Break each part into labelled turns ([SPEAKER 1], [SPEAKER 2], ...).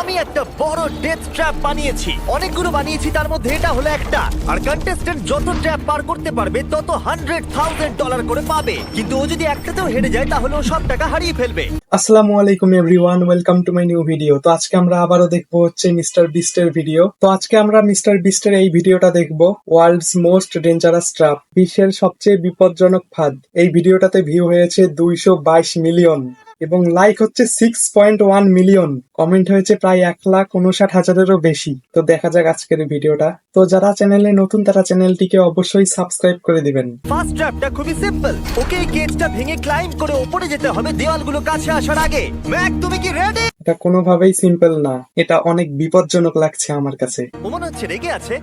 [SPEAKER 1] আমি একটা বড় ডেথ ট্র্যাপ বানিয়েছি। অনেকগুলো বানিয়েছি, তার মধ্যে এটা হলো একটা। আর কন্টেস্টেন্ট যত ট্র্যাপ পার করতে পারবে, তত হান্ড্রেড থাউজেন্ড ডলার করে পাবে। কিন্তু ও যদি একটাতেও হেরে যায়, তাহলে ও সব টাকা হারিয়ে ফেলবে।
[SPEAKER 2] আসসালামু আলাইকুম everyone welcome to my new video তো আজকে আমরা আবারও দেখব হচ্ছে মিস্টার বিস্টের ভিডিও তো আজকে আমরা মিস্টার বিস্টের এই ভিডিওটা দেখব ওয়ার্ল্ডস মোস্ট ডেঞ্জারাস ট্রাপ বিশ্বের সবচেয়ে বিপজ্জনক ফাঁদ। এই ভিডিওটাতে ভিউ হয়েছে দুইশো বাইশ মিলিয়ন এবং লাইক হচ্ছে six point one million comment হয়েছে প্রায় এক লাখ উনষাট হাজারেরও বেশি। তো দেখা যাক আজকের ভিডিওটা। তো যারা চ্যানেলে নতুন তারা চ্যানেলটিকে অবশ্যই সাবস্ক্রাইব করে দিবেন।
[SPEAKER 1] ফার্স্ট ট্র্যাপটা খুবই সিম্পল ওকে গেটটা ভেঙে ক্লাইম্ব করে উপরে যেতে হবে দেওয়ালগুলো কাছে আসার আগে। ম্যাক তুমি কি রেডি
[SPEAKER 2] এটা কোনোভাবেই সিম্পল না। এটা অনেক বিপজ্জনক লাগছে আমার কাছে।
[SPEAKER 1] ও মনে হচ্ছে রেগে আছে।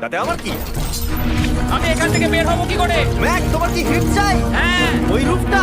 [SPEAKER 1] তাতে আমার কি?
[SPEAKER 3] আমি এখান থেকে বের হব কি করে?
[SPEAKER 1] ম্যাক তোমার কি হিট চাই?
[SPEAKER 3] হ্যাঁ।
[SPEAKER 1] ওই রূপটা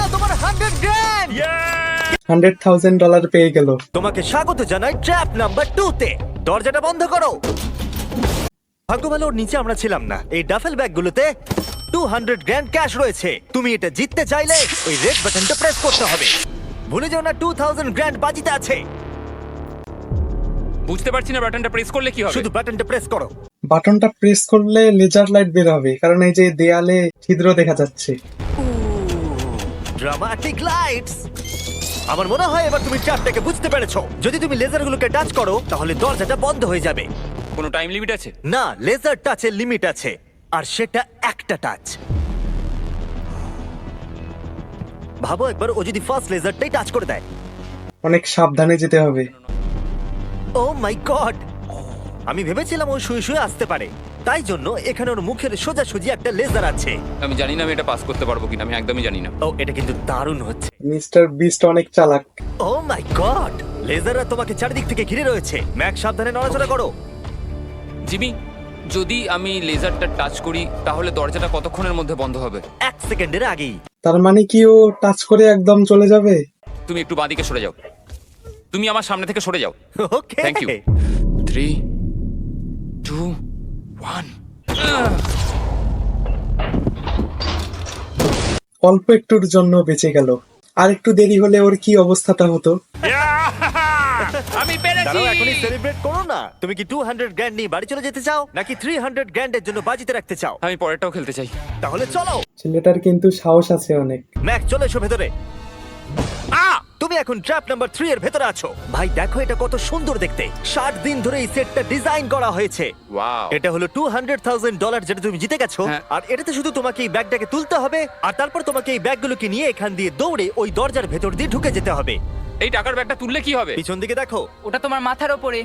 [SPEAKER 1] নাও তোমার hundred grand
[SPEAKER 2] hundred thousand dollar পেয়ে গেল।
[SPEAKER 1] তোমাকে স্বাগত জানাই ট্র্যাপ নাম্বার টু তে। দরজাটা বন্ধ করো। ভাগ্য ভালো ওর নিচে আমরা ছিলাম না। এই ডাফেল ব্যাগগুলোতে টু হান্ড্রেড গ্র্যান্ড ক্যাশ রয়েছে। তুমি এটা জিততে চাইলে ওই রেড বাটনটা প্রেস করতে হবে। ভুলে যাও না টু থাউজেন্ড গ্র্যান্ড বাজিতে আছে।
[SPEAKER 3] বুঝতে পারছি না বাটনটা প্রেস করলে কি হবে।
[SPEAKER 1] শুধু বাটনটা প্রেস করো।
[SPEAKER 2] বাটনটা প্রেস করলে লেজার লাইট বের হবে কারণ এই যে দেয়ালে ছিদ্র দেখা যাচ্ছে।
[SPEAKER 1] ড্রামাটিক লাইটস আমার মনে হয় এবার তুমি ট্র্যাপটাকে বুঝতে পেরেছ। যদি তুমি লেজারগুলোকে টাচ করো তাহলে দরজাটা বন্ধ হয়ে যাবে।
[SPEAKER 3] কোনো টাইম লিমিট আছে?
[SPEAKER 1] না লেজার টাচের লিমিট আছে। আর সেটা একটা টাচ ভাবো একবার ও যদি ফার্স্ট লেজারটাই টাচ করে দেয়।
[SPEAKER 2] অনেক সাবধানে যেতে হবে।
[SPEAKER 1] ও মাই গড আমি ভেবেছিলাম ও শুয়ে শুয়ে আসতে পারে। তাই জন্য এখানে ওর মুখের সোজাসুজি একটা লেজার আছে।
[SPEAKER 3] আমি জানি না আমি এটা পাস করতে পারব কিনা আমি একদমই জানি না।
[SPEAKER 1] ও এটা কিন্তু দারুণ হচ্ছে।
[SPEAKER 2] মিস্টার বিস্ট অনেক চালাক।
[SPEAKER 1] ও মাই গড! লেজাররা তোমাকে চারিদিক থেকে ঘিরে রয়েছে। ম্যাক সাবধানে নড়াচড়া করো।
[SPEAKER 3] জিমি যদি আমি লেজারটা টাচ করি তাহলে দরজাটা কতক্ষণের মধ্যে বন্ধ হবে?
[SPEAKER 1] এক সেকেন্ডের আগেই।
[SPEAKER 2] তার মানে কি ও টাচ করে একদম চলে যাবে?
[SPEAKER 3] তুমি একটু বাঁদিকে সরে যাও। তুমি আমার সামনে থেকে সরে যাও।
[SPEAKER 1] ওকে
[SPEAKER 3] থ্যাংক ইউ থ্রি
[SPEAKER 2] অল্প একটুর জন্য বেঁচে গেল। আর একটু দেরি হলে ওর কি অবস্থাটা হতো?
[SPEAKER 3] আমি
[SPEAKER 1] দাঁড়াও এখনই সেলিব্রেট করো না। তুমি কি 200 গ্র্যান্ড নিয়ে বাড়ি চলে যেতে চাও নাকি 300 গ্র্যান্ডের জন্য বাজিতে রাখতে চাও?
[SPEAKER 3] আমি পরেরটাও খেলতে চাই।
[SPEAKER 1] তাহলে চলো!
[SPEAKER 2] ছেলেটার কিন্তু সাহস আছে অনেক।
[SPEAKER 1] ম্যাক চলে এসো ভেতরে। তুমি এখন ট্র্যাপ নাম্বার থ্রি এর ভেতরে আছো। ভাই দেখো এটা কত সুন্দর দেখতে। ষাট দিন ধরে এই সেটটা ডিজাইন করা হয়েছে।
[SPEAKER 3] ওয়াও
[SPEAKER 1] এটা হলো টু হান্ড্রেড থাউজেন্ড ডলার যেটা তুমি জিতে গেছো।
[SPEAKER 3] হ্যাঁ।
[SPEAKER 1] আর এটাতে শুধু তোমাকে এই ব্যাগটাকে তুলতে হবে আর তারপর তোমাকে এই ব্যাগগুলোকে নিয়ে এখান দিয়ে দৌড়ে ওই দরজার ভেতর দিয়ে ঢুকে যেতে হবে।
[SPEAKER 3] এই টাকার ব্যাগটা তুললে কি হবে?
[SPEAKER 1] পিছন দিকে দেখো।
[SPEAKER 4] ওটা তোমার মাথার ওপরে।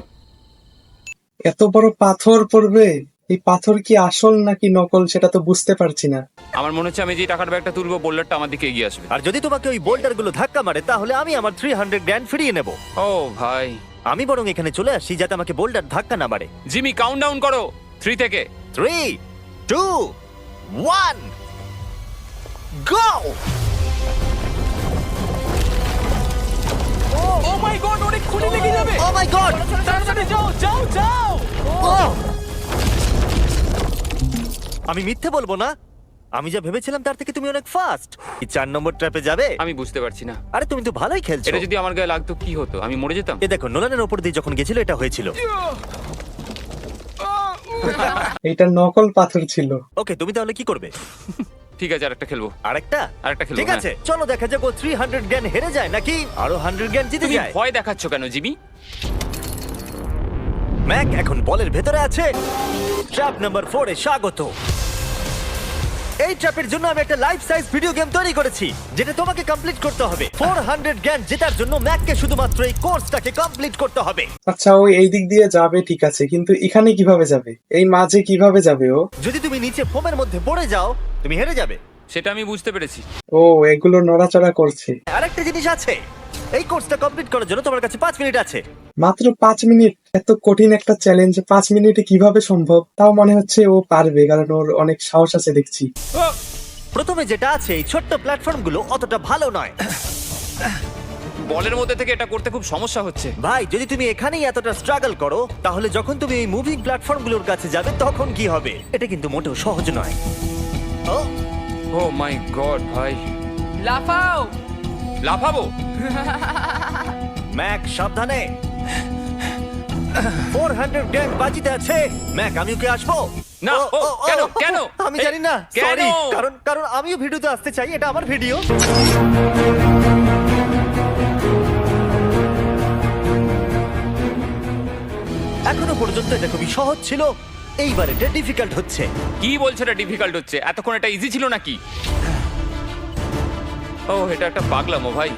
[SPEAKER 2] এত বড় পাথর পড়বে। এই পাথর কি আসল নাকি নকল সেটা তো বুঝতে পারছি না।
[SPEAKER 3] আমার মনে হচ্ছে আমি যে টাকার ব্যাগটা তুলবো বোল্ডারটা আমার দিকে এগিয়ে আসবে।
[SPEAKER 1] আর যদি তোমাকে ওই বোল্ডারগুলো ধাক্কা মারে তাহলে আমি আমার থ্রি হান্ড্রেড গ্র্যান্ড ফিরিয়ে নেব।
[SPEAKER 3] ও ভাই।
[SPEAKER 1] আমি বরং এখানে চলে আসি যাতে আমাকে বোল্ডার ধাক্কা না মারে।
[SPEAKER 3] জিমি কাউন্ট ডাউন করো। থ্রি থেকে।
[SPEAKER 1] Three two one go
[SPEAKER 3] oh my God অনেক খুলে লেগে যাবে।
[SPEAKER 1] ও মাই গড
[SPEAKER 3] তাড়াতাড়ি যাও যাও যাও।
[SPEAKER 1] আমি মিথ্যে বলব না। আমি যা ভেবেছিলাম তার থেকে তুমি অনেক ফাস্ট এই চার নম্বর ট্র্যাপে যাবে?
[SPEAKER 3] আমি বুঝতে পারছি না।
[SPEAKER 1] আরে তুমি তো ভালোই খেলছো।
[SPEAKER 3] এটা যদি আমার গায়ে লাগতো কি হতো? আমি মরে যেতাম?
[SPEAKER 1] এ দেখো নোলানের ওপর দিয়ে যখন গেছিল এটা হয়েছিল।
[SPEAKER 2] এটা নকল পাথর ছিল।
[SPEAKER 1] ওকে তুমি তাহলে কি করবে?
[SPEAKER 3] ঠিক আছে আরেকটা খেলব।
[SPEAKER 1] আরেকটা?
[SPEAKER 3] আরেকটা খেলব
[SPEAKER 1] ঠিক
[SPEAKER 3] হ্যাঁ।
[SPEAKER 1] আছে চলো দেখা যাক ও থ্রি হান্ড্রেড জ্ঞান হেরে যায় নাকি? আরও হান্ড্রেড জ্ঞান জিতে
[SPEAKER 3] তুমি
[SPEAKER 1] যায়?
[SPEAKER 3] ভয় দেখাচ্ছ কেন জিমি?
[SPEAKER 1] ম্যাক এখন বলের ভেতরে আছে। ট্র্যাপ নাম্বার ফোরে স্বাগত। এই ট্র্যাপের জন্য আমি একটা লাইফ সাইজ ভিডিও গেম তৈরি করেছি যেটা তোমাকে কমপ্লিট করতে হবে। ফোর হান্ড্রেড জ্ঞান জেতার জন্য ম্যাককে শুধুমাত্র এই কোর্সটাকে কমপ্লিট করতে হবে।
[SPEAKER 2] আচ্ছা ও এই দিক দিয়ে যাবে ঠিক আছে কিন্তু এখানে কীভাবে যাবে? এই মাঝে কীভাবে যাবে ও?
[SPEAKER 1] যদি তুমি নিচে ফোমের মধ্যে পড়ে যাও তুমি হেরে যাবে।
[SPEAKER 3] সেটা আমি বুঝতে পেরেছি।
[SPEAKER 2] ও এগুলো নড়াচড়া করছে।
[SPEAKER 1] আরেকটা জিনিস আছে। এই কোর্সটা কমপ্লিট করার জন্য তোমার কাছে পাঁচ মিনিট আছে।
[SPEAKER 2] মাত্র পাঁচ মিনিট? এত কঠিন একটা চ্যালেঞ্জ পাঁচ মিনিটে কীভাবে সম্ভব? তাও মনে হচ্ছে ও পারবে কারণ ওর অনেক সাহস আছে দেখছি।
[SPEAKER 1] প্রথমে যেটা আছে এই ছোট্ট প্ল্যাটফর্মগুলো অতটা ভালো নয়।
[SPEAKER 3] বলের মধ্যে থেকে এটা করতে খুব সমস্যা হচ্ছে।
[SPEAKER 1] ভাই যদি তুমি এখানেই এতটা স্ট্রাগল করো তাহলে যখন তুমি এই মুভিং প্ল্যাটফর্মগুলোর কাছে যাবে তখন কি হবে? এটা কিন্তু মোটেও সহজ নয়। ও
[SPEAKER 3] ও মাই গড ভাই।
[SPEAKER 4] লাফাও!
[SPEAKER 3] লাফাবো?
[SPEAKER 1] ম্যাক সাবধানে। ফোর হান্ড্রেড গ্র্যান্ড বাজিতে আছে। ম্যাক আমিও কি আসব?
[SPEAKER 3] না, ও, কেন, কেন?
[SPEAKER 1] আমি জানি না। সরি কারণ কারণ আমিও ভিডিওতে আসতে চাই এটা আমার ভিডিও। এখনও পর্যন্ত এটা খুবই সহজ ছিল। এইবার এটা ডিফিকাল্ট হচ্ছে।
[SPEAKER 3] কি বলছো এটা ডিফিকাল্ট হচ্ছে? এতক্ষণ এটা ইজি ছিল নাকি? ও এটা একটা পাগলামো ভাই।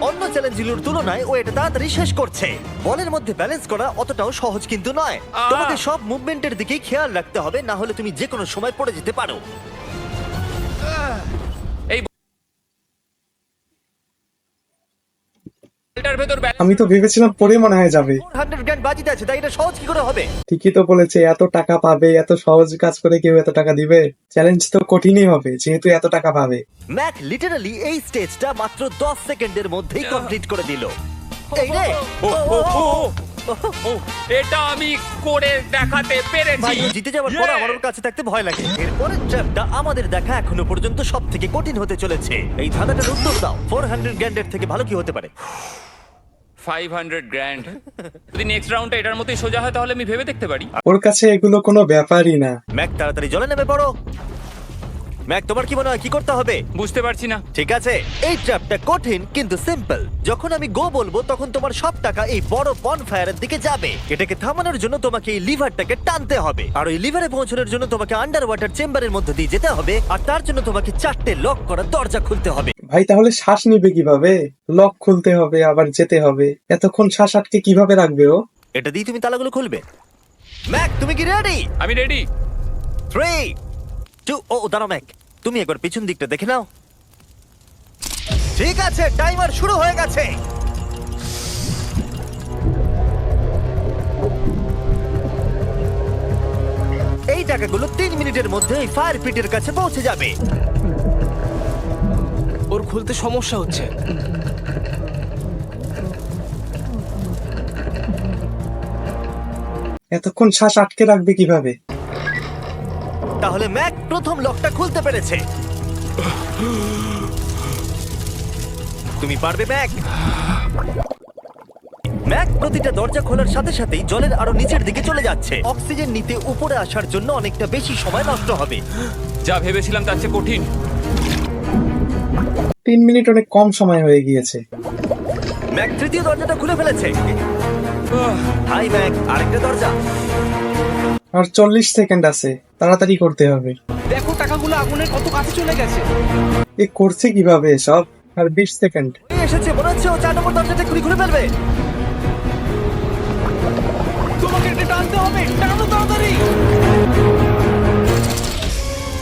[SPEAKER 1] অন্য চ্যালেঞ্জগুলোর তুলনায় ও এটা তাড়াতাড়ি শেষ করছে। বলের মধ্যে ব্যালেন্স করা অতটাও সহজ কিন্তু নয়।
[SPEAKER 3] আহ!
[SPEAKER 1] তোমাকে সব মুভমেন্টের দিকেই খেয়াল রাখতে হবে না হলে তুমি যে কোনো সময় পড়ে যেতে পারো।
[SPEAKER 3] বলটার ভেতর
[SPEAKER 2] আমি তো ভেবেছিলাম পরে মনে হয় যাবে।
[SPEAKER 1] ফোর হান্ড্রেড গ্র্যান্ড বাজিতে আছে তাই এটা সহজ কি করে হবে?
[SPEAKER 2] ঠিকই তো বলেছে এত টাকা পাবে এত সহজ কাজ করে কেউ এত টাকা দিবে? চ্যালেঞ্জ তো কঠিনই হবে যেহেতু এত টাকা পাবে।
[SPEAKER 1] ম্যাক লিটারালি এই স্টেজটা মাত্র 10 সেকেন্ডের মধ্যেই কমপ্লিট করে দিল। এই রে!
[SPEAKER 3] ও, ও, ও, ও, ও, এটা আমি করে দেখাতে পেরেছি।
[SPEAKER 1] ভাই ও জিতে যাওয়ার পর
[SPEAKER 3] Yeah!
[SPEAKER 1] আমার ওর কাছে থাকতে ভয় লাগে। এরপরের ট্র্যাপটা আমাদের দেখা এখনও পর্যন্ত সব থেকে কঠিন হতে চলেছে। এই ধাঁধাটার উত্তর দাও। ফোর হান্ড্রেড গ্র্যান্ডের থেকে ভালো কি হতে পারে?
[SPEAKER 3] 500 গ্র্যান্ড যদি নেক্সট রাউন্ডটা এটার মতোই সোজা হয় তাহলে আমি ভেবে দেখতে পারি।
[SPEAKER 2] ওর কাছে এগুলো কোনো ব্যাপারই না।
[SPEAKER 1] ম্যাক তাড়াতাড়ি জলে নেমে পড়ো। ম্যাক তোমার কি মনে হয় কি করতে হবে?
[SPEAKER 3] বুঝতে পারছি না।
[SPEAKER 1] ঠিক আছে এই ট্র্যাপটা কঠিন কিন্তু সিম্পল যখন আমি গো বলব তখন তোমার সব টাকা এই বড় বনফায়ারের দিকে যাবে। এটাকে থামানোর জন্য তোমাকে এই লিভারটাকে টানতে হবে। আর ওই লিভারে পৌঁছানোর জন্য তোমাকে আন্ডার ওয়াটার চেম্বারের মধ্যে দিয়ে যেতে হবে। আর তার জন্য তোমাকে চারটে লক করা দরজা খুলতে হবে।
[SPEAKER 2] ভাই তাহলে শ্বাস নিবে কীভাবে? লক খুলতে হবে আবার যেতে হবে। এতক্ষণ শ্বাস আটকে কীভাবে রাখবে ও?
[SPEAKER 1] এটা দিয়ে তুমি তালাগুলো খুলবে। ম্যাক তুমি কি রেডি?
[SPEAKER 3] আমি রেডি।
[SPEAKER 1] থ্রি টু ও দাঁড়াও ম্যাক। তুমি একবার পিছন দিকটা দেখে নাও। ঠিক আছে টাইমার শুরু হয়ে গেছে। এই টাকাগুলো তিন মিনিটের মধ্যে ওই ফায়ার পিটের কাছে পৌঁছে যাবে।
[SPEAKER 4] খুলতে সমস্যা হচ্ছে।
[SPEAKER 2] এতক্ষণ শ্বাস আটকে রাখবে কীভাবে?
[SPEAKER 1] তাহলে ম্যাক প্রথম লকটা খুলতে পেরেছে। তুমি পারবে ম্যাক? ম্যাক প্রতিটা দরজা খোলার সাথে সাথেই জলের আরও নিচের দিকে চলে যাচ্ছে। অক্সিজেন নিতে উপরে আসার জন্য অনেকটা বেশি সময় নষ্ট হবে।
[SPEAKER 3] যা ভেবেছিলাম তার চেয়ে কঠিন।
[SPEAKER 2] তিন মিনিট অনেক কম সময় হয়ে গিয়েছে।
[SPEAKER 1] ম্যাক তৃতীয় দরজাটা খুলে ফেলেছে। হাই ম্যাক আরেকটা দরজা।
[SPEAKER 2] আর চল্লিশ সেকেন্ড আছে তাড়াতাড়ি করতে হবে।
[SPEAKER 4] দেখো টাকাগুলো আগুনের কত কাছে চলে গেছে।
[SPEAKER 2] এ করছে কীভাবে সব আর বিশ সেকেন্ড।
[SPEAKER 1] এসেছে মনে হচ্ছে ও চার নম্বর দরজাটা খুলে খুলে ফেলবে।
[SPEAKER 4] তোমাকে এটা টানতে হবে টানো তাড়াতাড়ি।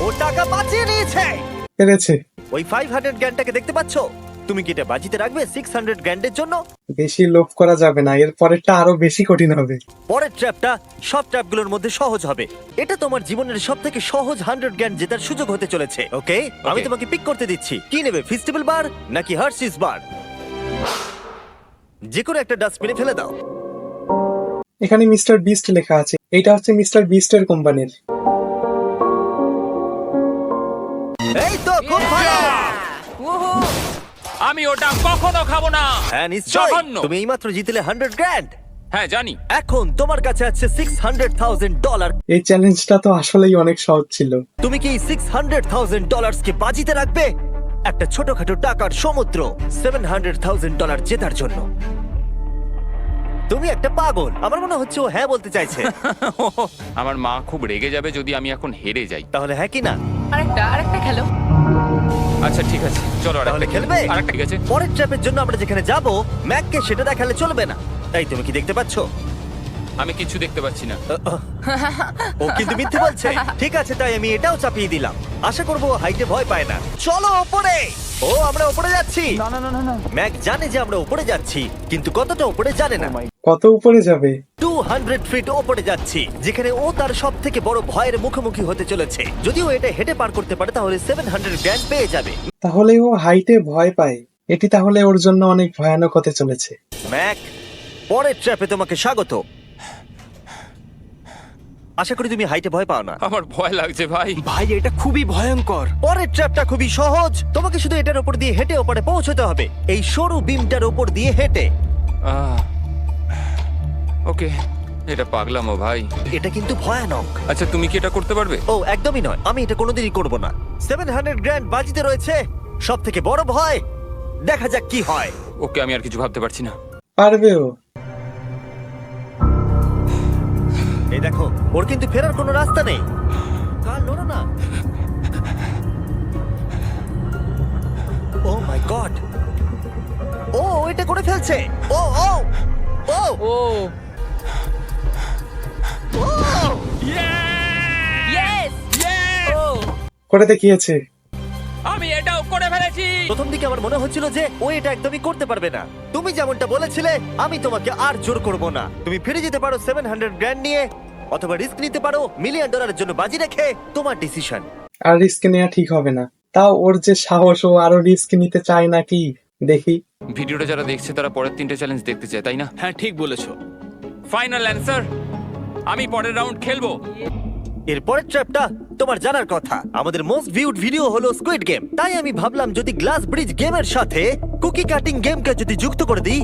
[SPEAKER 1] ও টাকা বাঁচিয়ে নিয়েছে।
[SPEAKER 2] পেরেছে।
[SPEAKER 1] ওই ফাইভ হান্ড্রেড গ্র্যান্ডটাকে দেখতে পাচ্ছ? তুমি কি এটা বাজিতে রাখবে সিক্স হান্ড্রেড গ্র্যান্ডের জন্য?
[SPEAKER 2] বেশি লোভ করা যাবে না এর পরেরটা আরও বেশি কঠিন হবে।
[SPEAKER 1] পরের ট্র্যাপটা সব ট্র্যাপগুলোর মধ্যে সহজ হবে। এটা তোমার জীবনের সব থেকে সহজ হান্ড্রেড গ্র্যান্ড জেতার সুযোগ হতে চলেছে ওকে আমি তোমাকে পিক করতে দিচ্ছি। কি নেবে ফেস্টিভ্যাল বার নাকি হার্সিস বার যে কোনো একটা ডাস্টবিনে ফেলে দাও।
[SPEAKER 2] এখানে মিস্টার বিস্ট লেখা আছে। এটা হচ্ছে মিস্টার বিস্টের কোম্পানির
[SPEAKER 3] আমি ওটা কখনো খাব না।
[SPEAKER 1] হ্যাঁ নিশ্চয়ই।
[SPEAKER 3] জঘন্য।
[SPEAKER 1] তুমি এইমাত্র জিতলে হান্ড্রেড গ্র্যান্ড
[SPEAKER 3] হ্যাঁ জানি।
[SPEAKER 1] এখন তোমার কাছে আছে সিক্স হান্ড্রেড থাউজেন্ড ডলার
[SPEAKER 2] এই চ্যালেঞ্জটা তো আসলেই অনেক সহজ ছিল।
[SPEAKER 1] তুমি কি সিক্স হান্ড্রেড থাউজেন্ড কে বাজিতে রাখবে? একটা ছোটখাটো টাকার সমুদ্র সেভেন হান্ড্রেড থাউজেন্ড ডলার জেতার জন্য। তুমি একটা পাগল। আমার মনে হচ্ছে ও হ্যাঁ বলতে চাইছে।
[SPEAKER 3] আমার মা খুব রেগে যাবে যদি আমি এখন হেরে যাই।
[SPEAKER 1] তাহলে হ্যাঁ কি না?
[SPEAKER 4] আরেকটা আরেকটা খেলো।
[SPEAKER 3] আচ্ছা ঠিক আছে। চলো
[SPEAKER 1] তাহলে খেলবে?
[SPEAKER 3] আরেকটা ঠিক আছে।
[SPEAKER 1] পরের ট্র্যাপের জন্য আমরা যেখানে যাব ম্যাককে সেটা দেখালে চলবে না। তাই তুমি কি দেখতে পাচ্ছ?
[SPEAKER 3] আমি কিছু দেখতে পাচ্ছি না।
[SPEAKER 1] ও কিন্তু মিথ্যে বলছে। ঠিক আছে তাই আমি এটাও চাপিয়ে দিলাম। আশা করব হাইটে ভয় পায় না। চলো ওপরে! ও আমরা উপরে যাচ্ছি।
[SPEAKER 4] না না না না না।
[SPEAKER 1] ম্যাক জানে যে আমরা উপরে যাচ্ছি কিন্তু কতটা উপরে জানে না।
[SPEAKER 2] কত উপরে যাবে?
[SPEAKER 1] টু হান্ড্রেড ফিট ওপরে যাচ্ছি যেখানে ও তার সব থেকে বড় ভয়ের মুখোমুখি হতে চলেছে। যদিও এটা হেঁটে পার করতে পারে তাহলে সেভেন হান্ড্রেড গ্র্যান্ড পেয়ে যাবে।
[SPEAKER 2] তাহলে ও হাইটে ভয় পায়। এটি তাহলে ওর জন্য অনেক ভয়ানক হতে চলেছে।
[SPEAKER 1] ম্যাক পরের ট্র্যাপে তোমাকে স্বাগত। আশা করি তুমি হাইটে ভয় পাও না।
[SPEAKER 3] আমার ভয় লাগছে ভাই।
[SPEAKER 4] ভাই এটা খুবই ভয়ঙ্কর।
[SPEAKER 1] পরের ট্র্যাপটা খুবই সহজ। তোমাকে শুধু এটার উপর দিয়ে হেঁটে ওপরে পৌঁছতে হবে। এই সরু বিমটার উপর দিয়ে হেঁটে।
[SPEAKER 3] ওকে এটা পাগলাম ও ভাই।
[SPEAKER 1] এটা কিন্তু ভয়ানক।
[SPEAKER 3] আচ্ছা তুমি কি এটা করতে পারবে?
[SPEAKER 1] ও একদমই নয়। আমি এটা কোনোদিনই করব না। সেভেন হান্ড্রেড গ্র্যান্ড বাজিতে রয়েছে। সব থেকে বড় ভয় দেখা যাক কি হয়।
[SPEAKER 3] ওকে আমি আর কিছু ভাবতে পারছি না।
[SPEAKER 2] পারবে ও
[SPEAKER 1] এই দেখো ওর কিন্তু ফেরার কোনো রাস্তা নেই। কাল লড়ো না। ও মাই গড ও ও এটা করে ফেলছে। ও ও ও।
[SPEAKER 4] ও
[SPEAKER 2] দেখিয়েছে
[SPEAKER 3] আমি এটাও করে ফেলেছি।
[SPEAKER 1] প্রথম দিকে আমার মনে হচ্ছিল যে ও এটা একদমই করতে পারবে না। তুমি যেমনটা বলেছিলে আমি তোমাকে আর জোর করব না। তুমি ফিরে যেতে পারো সেভেন হান্ড্রেড গ্র্যান্ড নিয়ে অথবা রিস্ক নিতে পারো মিলিয়ন ডলারের জন্য বাজি রেখে তোমার ডিসিশন
[SPEAKER 2] আর রিস্ক নেওয়া ঠিক হবে না। তাও ওর যে সাহস ও আরও রিস্ক নিতে চায় নাকি? দেখি।
[SPEAKER 3] ভিডিওটা যারা দেখছে তারা পরের তিনটে চ্যালেঞ্জ দেখতে চায় তাই না?
[SPEAKER 4] হ্যাঁ ঠিক বলেছ।
[SPEAKER 3] ফাইনাল অ্যান্সার আমি পরের রাউন্ড খেলব।
[SPEAKER 1] এর পরের ট্র্যাপটা তোমার জানার কথা। আমাদের মোস্ট ভিউড ভিডিও হলো স্কুইড গেম তাই আমি ভাবলাম যদি গ্লাস ব্রিজ গেমের সাথে কুকি কাটিং গেমকে যদি যুক্ত করে দিই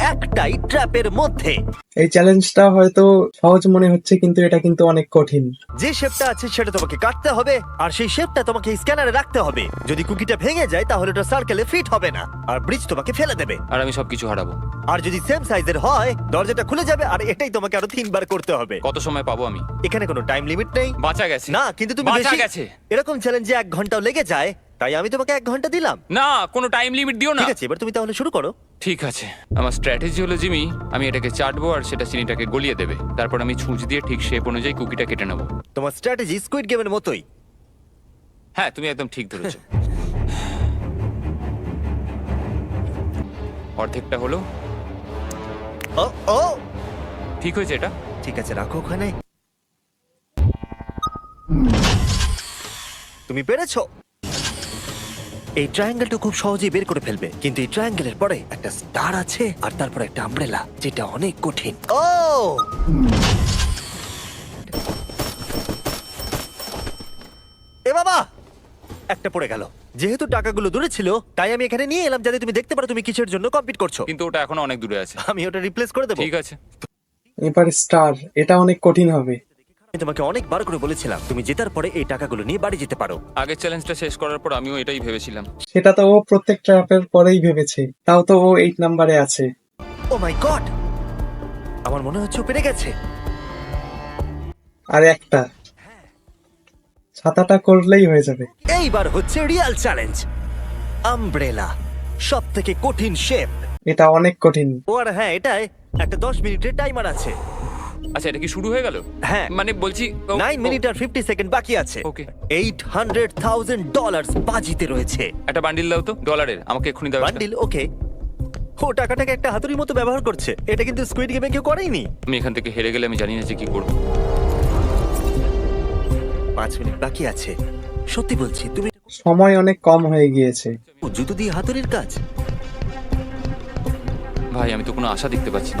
[SPEAKER 1] একটাই ট্র্যাপের মধ্যে।
[SPEAKER 2] এই চ্যালেঞ্জটা হয়তো সহজ মনে হচ্ছে কিন্তু এটা কিন্তু অনেক কঠিন।
[SPEAKER 1] যে শেপটা আছে সেটা তোমাকে কাটতে হবে আর সেই শেপটা তোমাকে স্ক্যানারে রাখতে হবে। যদি কুকিটা ভেঙে যায় তাহলে ওটা সার্কেলে ফিট হবে না আর ব্রিজ তোমাকে ফেলে দেবে।
[SPEAKER 3] আর আমি সবকিছু হারাবো।
[SPEAKER 1] আর যদি সেম সাইজের হয় দরজাটা খুলে যাবে আর এটাই তোমাকে আরও তিনবার করতে হবে।
[SPEAKER 3] কত সময় পাবো আমি?
[SPEAKER 1] এখানে কোনো টাইম লিমিট নেই।
[SPEAKER 3] বাঁচা গেছে।
[SPEAKER 1] না কিন্তু তুমি
[SPEAKER 3] বাঁচা
[SPEAKER 1] বেশি
[SPEAKER 3] গেছে।
[SPEAKER 1] এরকম চ্যালেঞ্জে এক ঘন্টাও লেগে যায় তাই আমি তোমাকে এক ঘণ্টা দিলাম।
[SPEAKER 3] না কোনো টাইম লিমিট দিও না।
[SPEAKER 1] ঠিক আছে এবার তুমি তাহলে শুরু করো।
[SPEAKER 3] ঠিক আছে। আমার স্ট্র্যাটেজি হলো জিমি আমি এটাকে চাটবো আর সেটা চিনিটাকে গলিয়ে দেবে। তারপর আমি ছুঁচ দিয়ে ঠিক শেপ অনুযায়ী কুকিটা কেটে নেব।
[SPEAKER 1] তোমার স্ট্র্যাটেজি স্কুইড গেমের মতোই।
[SPEAKER 3] হ্যাঁ তুমি একদম ঠিক ধরেছো। অর্ধেকটা হলো।
[SPEAKER 1] ও ও!
[SPEAKER 3] ঠিক হয়েছে এটা?
[SPEAKER 1] ঠিক আছে রাখো ওখানে। তুমি পেরেছ? এই ট্রায়াঙ্গেলটা খুব সহজেই বের করে ফেলবে। কিন্তু এই ট্রায়াঙ্গেলের পরে একটা স্টার আছে আর তারপর একটা আমব্রেলা যেটা অনেক কঠিন। ও! এ বাবা! একটা পড়ে গেল। যেহেতু টাকাগুলো দূরে ছিল তাই আমি এখানে নিয়ে এলাম যাতে তুমি দেখতে পারো তুমি কিসের জন্য কম্পিট করছ।
[SPEAKER 3] কিন্তু ওটা এখনও অনেক দূরে আছে।
[SPEAKER 1] আমি ওটা রিপ্লেস করে দেবো।
[SPEAKER 3] ঠিক আছে।
[SPEAKER 2] এবার স্টার এটা অনেক কঠিন হবে।
[SPEAKER 1] আমি তোমাকে অনেকবার করে বলেছিলাম তুমি জেতার পরে এই টাকাগুলো নিয়ে বাড়ি যেতে পারো।
[SPEAKER 3] আগের চ্যালেঞ্জটা শেষ করার পর আমিও এটাই ভেবেছিলাম।
[SPEAKER 2] সেটা তো ও প্রত্যেক ট্র্যাপের পরেই ভেবেছে তাও তো ও এইট নাম্বারে আছে।
[SPEAKER 1] ও মাই গড আমার মনে হচ্ছে ও পেরে গেছে।
[SPEAKER 2] আর একটা। ছাতাটা করলেই হয়ে যাবে।
[SPEAKER 1] এইবার হচ্ছে রিয়েল চ্যালেঞ্জ আমব্রেলা সব থেকে কঠিন শেপ
[SPEAKER 2] এটা অনেক কঠিন।
[SPEAKER 1] ও আর হ্যাঁ এটাই। একটা দশ মিনিটের টাইমার আছে।
[SPEAKER 3] আচ্ছা এটা কি শুরু হয়ে গেল?
[SPEAKER 1] হ্যাঁ।
[SPEAKER 3] মানে বলছি ও-
[SPEAKER 1] নাইন
[SPEAKER 3] ও-
[SPEAKER 1] মিনিট আর ফিফটি সেকেন্ড বাকি আছে।
[SPEAKER 3] Okay.
[SPEAKER 1] Eight hundred thousand dollar বাজিতে রয়েছে।
[SPEAKER 3] একটা বান্ডিল দাও তো ডলারের আমাকে এক্ষুনি দাও একটা।
[SPEAKER 1] বান্ডিল ওকে ও টাকাটাকে একটা হাতুড়ির মতো ব্যবহার করছে। এটা কিন্তু স্কুইড গেমে কেউ করেইনি।
[SPEAKER 3] আমি এখান থেকে হেরে গেলে আমি জানি না যে কি করব।
[SPEAKER 1] পাঁচ মিনিট বাকি আছে। সত্যি বলছি তুমি
[SPEAKER 2] সময় অনেক কম হয়ে গিয়েছে।
[SPEAKER 1] ও, জুতো দিয়ে হাতুড়ির কাজ?
[SPEAKER 3] ভাই আমি তো কোনো আশা দেখতে পাচ্ছি না।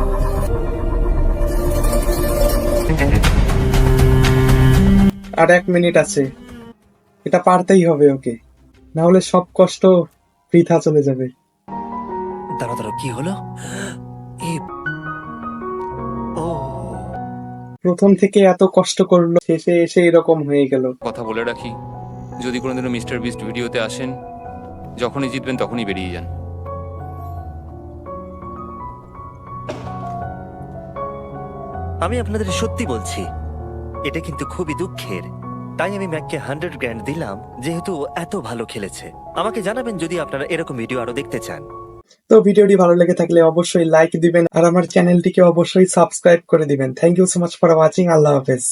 [SPEAKER 2] আর এক মিনিট আছে। এটা পারতেই হবে ওকে। না হলে সব কষ্ট বৃথা চলে যাবে।
[SPEAKER 1] দাঁড়া দাঁড়া কি হলো?
[SPEAKER 2] প্রথম থেকে এত কষ্ট করল শেষে এসে এরকম হয়ে গেল।
[SPEAKER 3] কথা বলে রাখি যদি কোনোদিনও মিস্টার বিস্ট ভিডিওতে আসেন যখনই জিতবেন তখনই বেরিয়ে যান।
[SPEAKER 1] আমি আপনাদের সত্যি বলছি, এটা কিন্তু খুবই দুঃখের। তাই আমি ম্যাককে হান্ড্রেড গ্র্যান্ড দিলাম, যেহেতু ও এত ভালো খেলেছে। আমাকে জানাবেন যদি আপনারা এরকম ভিডিও আরও দেখতে চান।
[SPEAKER 2] তো ভিডিওটি ভালো লেগে থাকলে অবশ্যই লাইক দিবেন, আর আমার চ্যানেলটিকে অবশ্যই সাবস্ক্রাইব করে দিবেন। Thank you so much for watching, আল্লাহ হাফেজ।